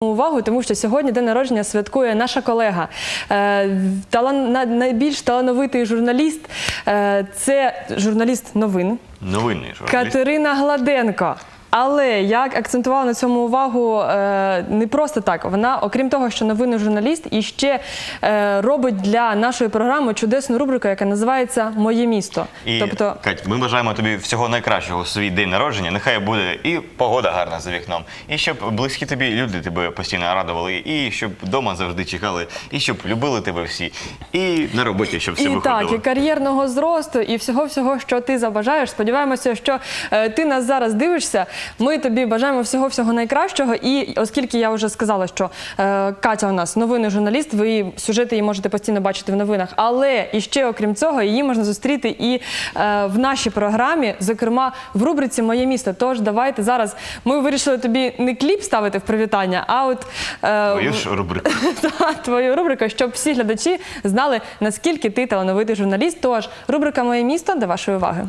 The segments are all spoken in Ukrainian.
Увагу, тому що сьогодні день народження святкує наша колега, е, найбільш талановитий журналіст. Е, це журналіст новин Новинний журналіст. Катерина Гладенко. Але як акцентувала на цьому увагу е, не просто так. Вона, окрім того, що новинний журналіст, і ще е, робить для нашої програми чудесну рубрику, яка називається Моє місто. І, тобто, Кать, ми бажаємо тобі всього найкращого у свій день народження. Нехай буде і погода гарна за вікном, і щоб близькі тобі люди тебе постійно радували, і щоб вдома завжди чекали, і щоб любили тебе всі, і на роботі, щоб все і виходило. так, і кар'єрного зросту, і всього всього, що ти забажаєш. Сподіваємося, що е, ти нас зараз дивишся. Ми тобі бажаємо всього всього найкращого. І оскільки я вже сказала, що е, Катя у нас новинний журналіст, ви сюжети її можете постійно бачити в новинах. Але і ще окрім цього, її можна зустріти і е, в нашій програмі, зокрема в рубриці Моє місто. Тож давайте зараз ми вирішили тобі не кліп ставити в привітання, а от е, Твою ж рубрику. та, твою рубрику, щоб всі глядачі знали, наскільки ти талановитий журналіст. Тож, рубрика Моє місто до вашої уваги.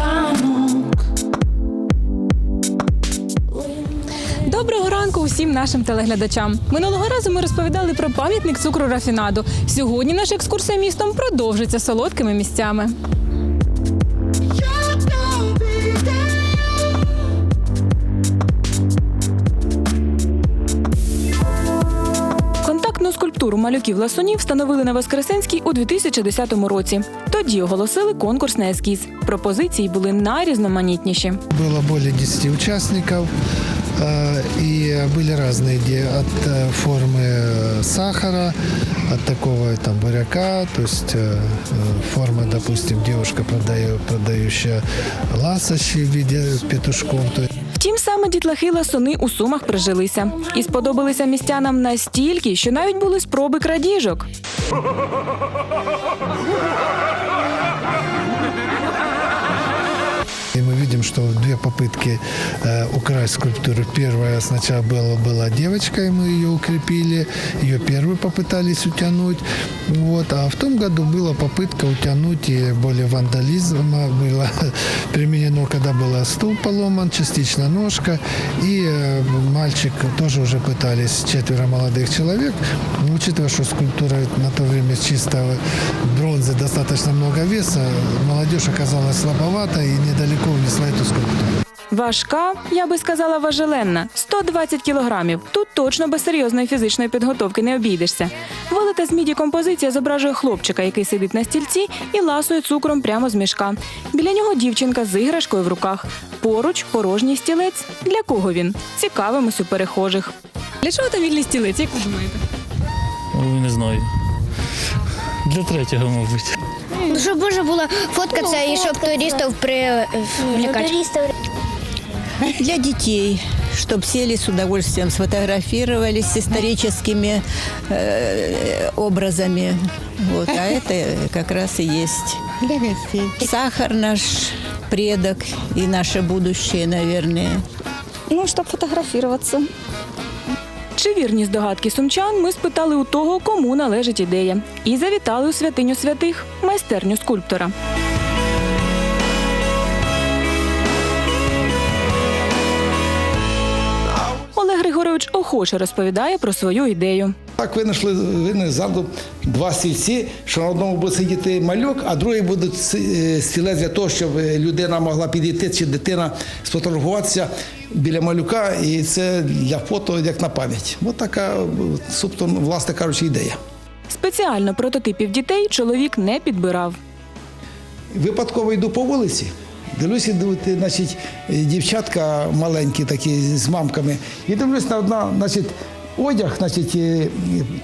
усім нашим телеглядачам. Минулого разу ми розповідали про пам'ятник цукру рафінаду. Сьогодні наша екскурсія містом продовжиться солодкими місцями. Контактну скульптуру малюків ласунів встановили на Воскресенській у 2010 році. Тоді оголосили конкурс на ескіз. Пропозиції були найрізноманітніші. Было более 10 участников, э, и были разные идеи от э, формы э, сахара, от такого там буряка, то есть э, э, форма, допустим, девушка, продаю- продающая ласощи в виде петушков. То есть Втім, саме дітлахи ласуни у сумах прижилися і сподобалися містянам настільки, що навіть були спроби крадіжок. Видим, что две попытки э, украсть скульптуру. Первая сначала была, была девочка, и мы ее укрепили. Ее первую попытались утянуть. Вот. А в том году была попытка утянуть и более вандализма было применено, когда был стул поломан, частично ножка. И э, мальчик тоже уже пытались, четверо молодых человек. Но учитывая, что скульптура на то время чисто бронзы достаточно много веса, молодежь оказалась слабовата и недалеко унесла эту скульптуру. Важка, я би сказала, важеленна 120 кілограмів. Тут точно без серйозної фізичної підготовки не обійдешся. Велика з міді композиція зображує хлопчика, який сидить на стільці і ласує цукром прямо з мішка. Біля нього дівчинка з іграшкою в руках. Поруч порожній стілець. Для кого він? Цікавимось у перехожих. Для чого там вільний стілець? Як ви думаєте? Ой, не знаю. Для третього, мабуть. Ну, Щоб можна було фоткатися і щоб туристів привлекати. Для детей, чтобы сели с удовольствием, сфотографировались с историческими э, образами. Вот, а это как раз и есть. Для гостей. Сахар наш предок и наше будущее, наверное. Ну, щоб фотографуватися. Чи вірні здогадки сумчан ми спитали у того, кому належить ідея, і завітали у святиню святих майстерню скульптора. Охоче розповідає про свою ідею. Так винайшли винайшли ззаду два стільці, що на одному буде сидіти малюк, а другий буде е, стілець для того, щоб е, людина могла підійти чи дитина сфотографуватися біля малюка, і це для фото як на пам'ять. Ось така, собто, власне кажучи, ідея. Спеціально прототипів дітей чоловік не підбирав. Випадково йду по вулиці. Дивлюся, дивити, значить, е, дівчатка маленькі такі з мамками. І дивлюсь на одна, значить, одяг, значить,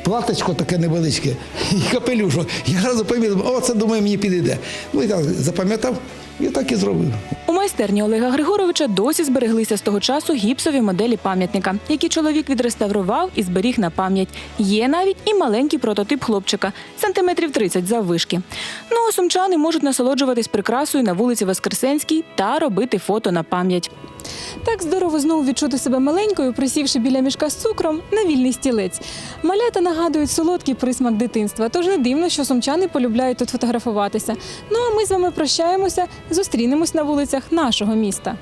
платочко таке невеличке і капелюшок. Я одразу помітив, о, це думаю, мені підійде. Ну так запам'ятав. І так і зробив. У майстерні Олега Григоровича досі збереглися з того часу гіпсові моделі пам'ятника, які чоловік відреставрував і зберіг на пам'ять. Є навіть і маленький прототип хлопчика, сантиметрів 30 заввишки. Ну а сумчани можуть насолоджуватись прикрасою на вулиці Воскресенській та робити фото на пам'ять. Так здорово знову відчути себе маленькою, присівши біля мішка з цукром на вільний стілець. Малята нагадують солодкий присмак дитинства, тож не дивно, що сумчани полюбляють тут фотографуватися. Ну а ми з вами прощаємося, зустрінемось на вулицях нашого міста.